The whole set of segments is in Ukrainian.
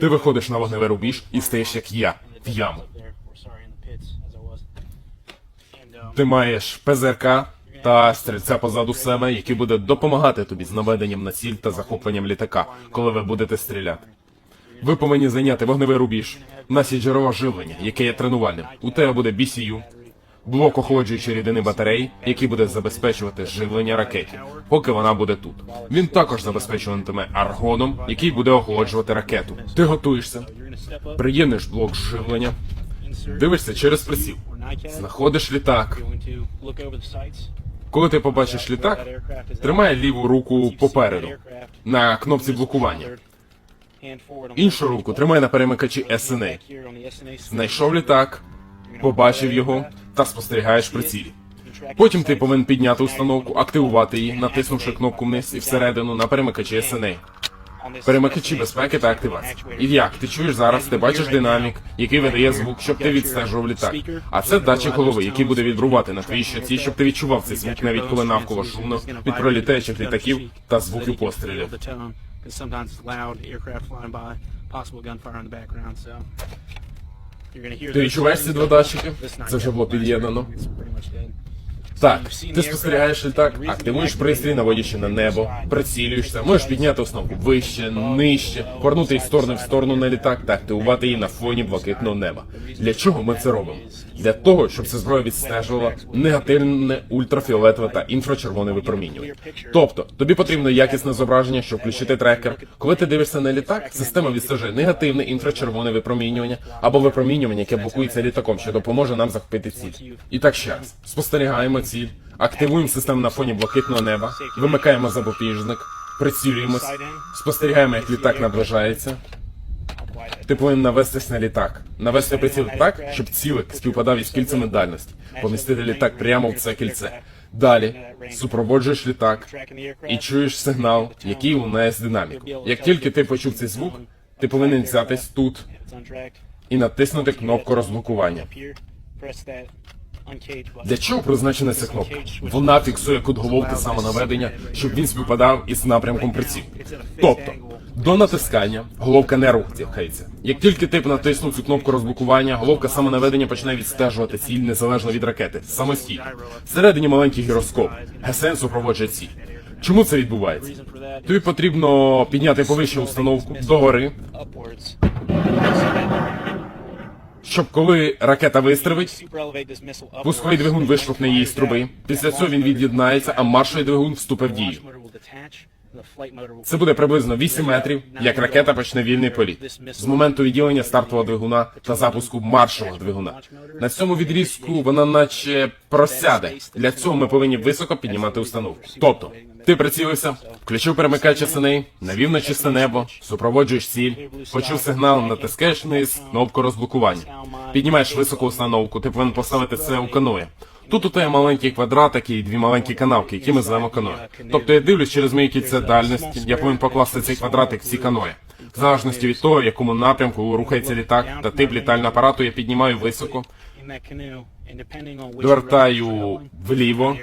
Ти виходиш на вогневий рубіж і стаєш як я, в яму. Ти маєш ПЗРК та стрільця позаду себе, який буде допомагати тобі з наведенням на ціль та захопленням літака, коли ви будете стріляти. Ви повинні зайняти вогневий рубіж. У нас джерело живлення, яке є тренувальним. У тебе буде BCU, блок охолоджуючої рідини батареї, який буде забезпечувати живлення ракеті, поки вона буде тут. Він також забезпечуватиме аргоном, який буде охолоджувати ракету. Ти готуєшся, приєднуєш блок живлення, дивишся через приціл, знаходиш літак. Коли ти побачиш літак, тримай ліву руку попереду на кнопці блокування. Іншу руку тримай на перемикачі SNA. Знайшов літак, побачив його та спостерігаєш прицілі. Потім ти повинен підняти установку, активувати її, натиснувши кнопку вниз і всередину на перемикачі SNA. Перемикачі безпеки та активації. І як ти чуєш зараз, ти бачиш динамік, який видає звук, щоб ти відстежував літак. А це датчик голови, який буде вібрувати на твоїй щоці, щоб ти відчував цей звук, навіть коли навколо шумно від пролітаючих літаків та звуків пострілів. Ти відчуваєш ці два датчики? Це вже було під'єднано. Так, ти спостерігаєш літак, активуєш пристрій, наводячи на небо, прицілюєшся, можеш підняти основку вище, нижче, повернути її сторони в сторону на літак та активувати її на фоні блакитного неба. Для чого ми це робимо? Для того, щоб ця зброя відстежувала негативне ультрафіолетове та інфрачервоне випромінювання. Тобто, тобі потрібно якісне зображення, щоб включити трекер. Коли ти дивишся на літак, система відстежує негативне інфрачервоне випромінювання або випромінювання, яке блокується літаком, що допоможе нам захопити ціль. І так ще раз спостерігаємо ціль, активуємо систему на фоні блакитного неба, вимикаємо запобіжник, прицілюємось, спостерігаємо, як літак наближається. Ти повинен навестись на літак, навести приціл так, щоб цілик співпадав із кільцями дальності, помістити літак прямо в це кільце. Далі супроводжуєш літак і чуєш сигнал, який лунає з динаміку. Як тільки ти почув цей звук, ти повинен взятись тут і натиснути кнопку розблокування. Для чого призначена ця кнопка? Вона фіксує кут головки самонаведення, щоб він співпадав із напрямком прицілу. Тобто, до натискання головка не рухається. Як тільки ти натиснув цю кнопку розблокування, головка самонаведення почне відстежувати ціль незалежно від ракети, самостійно. Всередині маленький гіроскоп. ГСН супроводжує ціль. Чому це відбувається? Тобі потрібно підняти повище установку догори, щоб коли ракета вистрелить, Пусковий двигун виштовхне її з труби. Після цього він від'єднається, а маршовий двигун вступить в дію. Це буде приблизно 8 метрів, як ракета почне вільний політ з моменту відділення стартового двигуна та запуску маршового двигуна. На цьому відрізку вона наче просяде. Для цього ми повинні високо піднімати установку. Тобто, ти прицілився, включив перемикач SNA, навів на чисте небо, супроводжуєш ціль, почув сигнал, натискаєш вниз, кнопку розблокування. Піднімаєш високу установку, ти повинен поставити це у каное. Тут у тебе маленький квадратик і дві маленькі канавки, які ми звемо каное. Тобто я дивлюсь через мої кільце дальності, я повинен покласти цей квадратик в ці каное. В залежності від того, в якому напрямку рухається літак та тип літального апарату, я піднімаю високо, Довертаю вліво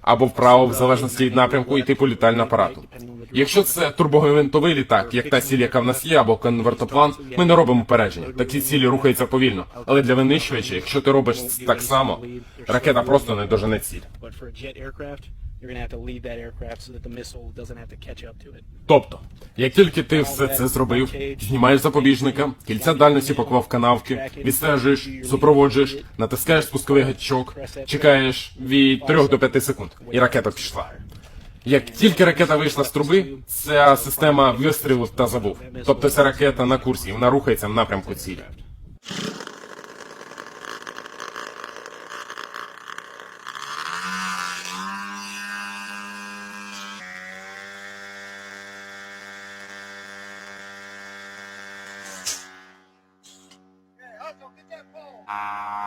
або вправо, в залежності від напрямку і типу літального апарату. Якщо це турбогвинтовий літак, як та ціль, яка в нас є, або конвертоплан, ми не робимо упередження. Такі цілі рухаються повільно. Але для винищувача, якщо ти робиш так само, ракета просто не дожене ціль. Тобто, як тільки ти все це зробив, знімаєш запобіжника, кільця дальності поклав канавки, відстежуєш, супроводжуєш, натискаєш спусковий гачок, чекаєш від 3 до 5 секунд, і ракета пішла. Як тільки ракета вийшла з труби, ця система вистрілив та забув. Тобто ця ракета на курсі, вона рухається в напрямку цілі. Ah.